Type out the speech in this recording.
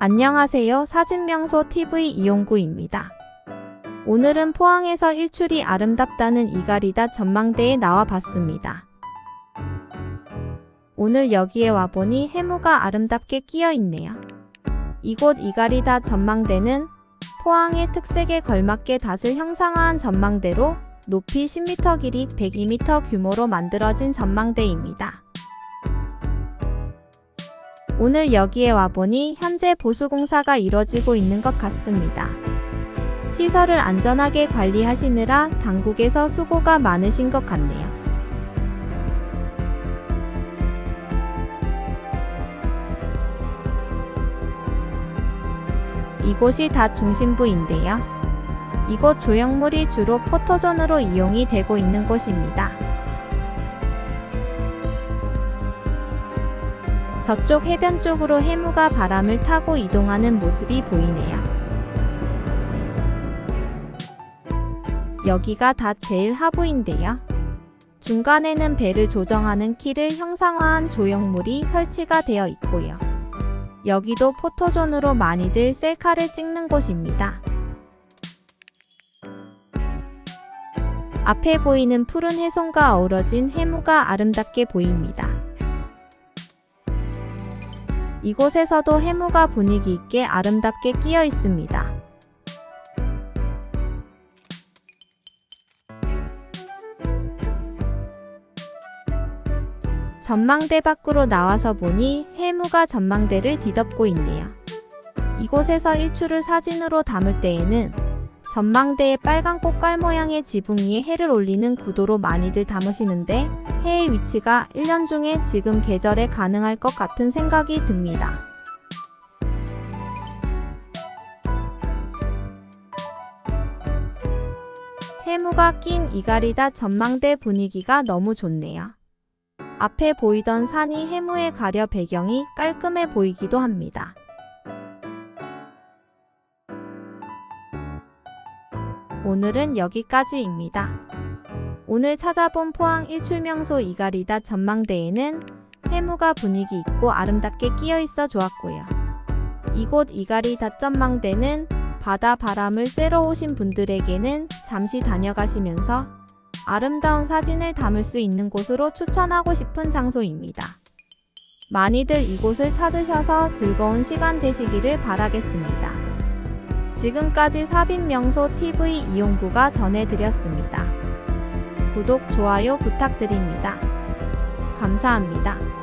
안녕하세요. 사진명소 TV 이용구입니다. 오늘은 포항에서 일출이 아름답다는 이가리다 전망대에 나와 봤습니다. 오늘 여기에 와보니 해무가 아름답게 끼어 있네요. 이곳 이가리다 전망대는 포항의 특색에 걸맞게 닷을 형상화한 전망대로 높이 10m 길이 102m 규모로 만들어진 전망대입니다. 오늘 여기에 와보니 현재 보수공사가 이뤄지고 있는 것 같습니다. 시설을 안전하게 관리하시느라 당국에서 수고가 많으신 것 같네요. 이곳이 다 중심부인데요. 이곳 조형물이 주로 포토존으로 이용이 되고 있는 곳입니다. 저쪽 해변 쪽으로 해무가 바람을 타고 이동하는 모습이 보이네요. 여기가 다 제일 하부인데요. 중간에는 배를 조정하는 키를 형상화한 조형물이 설치가 되어 있고요. 여기도 포토존으로 많이들 셀카를 찍는 곳입니다. 앞에 보이는 푸른 해송과 어우러진 해무가 아름답게 보입니다. 이곳에서도 해무가 분위기 있게 아름답게 끼어 있습니다. 전망대 밖으로 나와서 보니 해무가 전망대를 뒤덮고 있네요. 이곳에서 일출을 사진으로 담을 때에는 전망대에 빨간 꽃갈 모양의 지붕 위에 해를 올리는 구도로 많이들 담으시는데 해의 위치가 1년 중에 지금 계절에 가능할 것 같은 생각이 듭니다. 해무가 낀 이가리다 전망대 분위기가 너무 좋네요. 앞에 보이던 산이 해무에 가려 배경이 깔끔해 보이기도 합니다. 오늘은 여기까지입니다. 오늘 찾아본 포항 일출명소 이가리다 전망대에는 해무가 분위기 있고 아름답게 끼어 있어 좋았고요. 이곳 이가리다 전망대는 바다 바람을 쐬러 오신 분들에게는 잠시 다녀가시면서 아름다운 사진을 담을 수 있는 곳으로 추천하고 싶은 장소입니다. 많이들 이곳을 찾으셔서 즐거운 시간 되시기를 바라겠습니다. 지금까지 사빈명소 TV 이용구가 전해드렸습니다. 구독, 좋아요 부탁드립니다. 감사합니다.